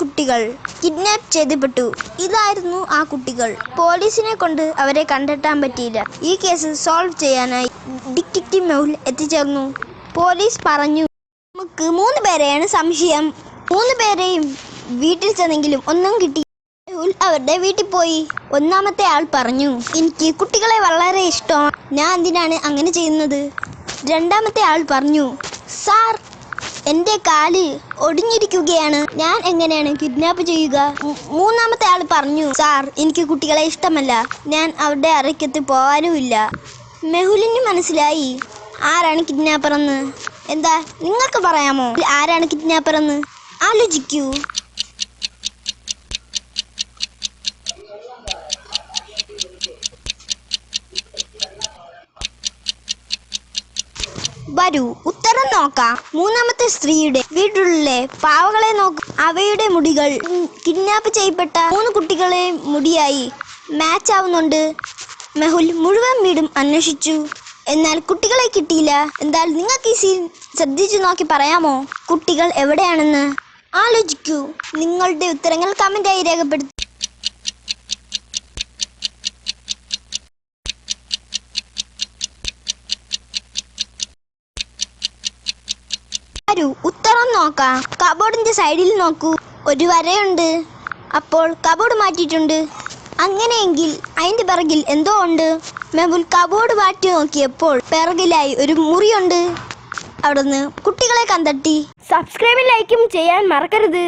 കുട്ടികൾ. കിഡ്നാപ്പ് ചെയ്തപ്പെട്ടു. ഇതായിരുന്നു ആ കുട്ടികൾ. പോലീസിനെ കൊണ്ട് അവരെ കണ്ടെത്താൻ പറ്റിയില്ല. ഈ കേസ് സോൾവ് ചെയ്യാനായി ഡിറ്റക്റ്റീവ് മെഹുൽ എത്തിച്ചേർന്നു. പോലീസ് പറഞ്ഞു നമുക്ക് മൂന്ന് പേരെയാണ് സംശയം. മൂന്ന് പേരെയും വീട്ടിൽ ചെന്നെങ്കിലും ഒന്നും കിട്ടി. മെഹുൽ അവരുടെ വീട്ടിൽ പോയി. ഒന്നാമത്തെ ആൾ പറഞ്ഞു എനിക്ക് കുട്ടികളെ വളരെ ഇഷ്ടമാണ്. ഞാൻ എന്തിനാണ് അങ്ങനെ ചെയ്യുന്നത്? രണ്ടാമത്തെ ആൾ പറഞ്ഞു സാർ എന്റെ കാൽ ഒടിഞ്ഞിരിക്കുകയാണ്. ഞാൻ എങ്ങനെയാണ് കിഡ്നാപ്പ് ചെയ്യുക? മൂന്നാമത്തെ ആൾ പറഞ്ഞു സാർ എനിക്ക് കുട്ടികളെ ഇഷ്ടമല്ല. ഞാൻ അവരുടെ അറയ്ക്കത്ത് പോകാനുമില്ല മെഹുലിന് മനസ്സിലായി ആരാണ് കിഡ്നാപ്പർ എന്ന്? എന്താ നിങ്ങൾക്ക് പറയാമോ? ആരാണ് കിഡ്നാപ്പർ എന്ന്? ആലോചിക്കൂ. വരൂ. ഉത്തരം നോക്കാം. മൂന്നാമത്തെ സ്ത്രീയുടെ വീട്ടിലെ പാവകളെ നോക്കൂ. അവയുടെ മുടികൾ കിഡ്നാപ്പ് ചെയ്യപ്പെട്ട മൂന്ന് കുട്ടികളെ മുടിയായി മാച്ച് ആവുന്നുണ്ട്. മെഹുൽ മുഴുവൻ വീടും അന്വേഷിച്ചു. എന്നാൽ കുട്ടികളെ കിട്ടിയില്ല. എന്നാൽ നിങ്ങൾക്ക് ഈ സീൻ ശ്രദ്ധിച്ചു നോക്കി പറയാമോ? കുട്ടികൾ എവിടെയാണെന്ന്? ആലോചിക്കൂ. നിങ്ങളുടെ ഉത്തരങ്ങൾ കമന്റായി രേഖപ്പെടുത്തി. വരൂ. ഉത്തരം നോക്കാം. കബോർഡിന്റെ സൈഡിൽ നോക്കൂ. ഒരു വരയുണ്ട്. അപ്പോൾ കബോർഡ് മാറ്റിയിട്ടുണ്ട്. അങ്ങനെയെങ്കിൽ അതിന്റെ പിറകിൽ എന്തോ ഉണ്ട്. മെഹുൽ കബോർഡ് മാറ്റി നോക്കിയപ്പോൾ പിറകിലായി ഒരു മുറിയുണ്ട്. അവിടുന്ന് കുട്ടികളെ കണ്ടെത്തി. സബ്സ്ക്രൈബും ലൈക്കും ചെയ്യാൻ മറക്കരുത്.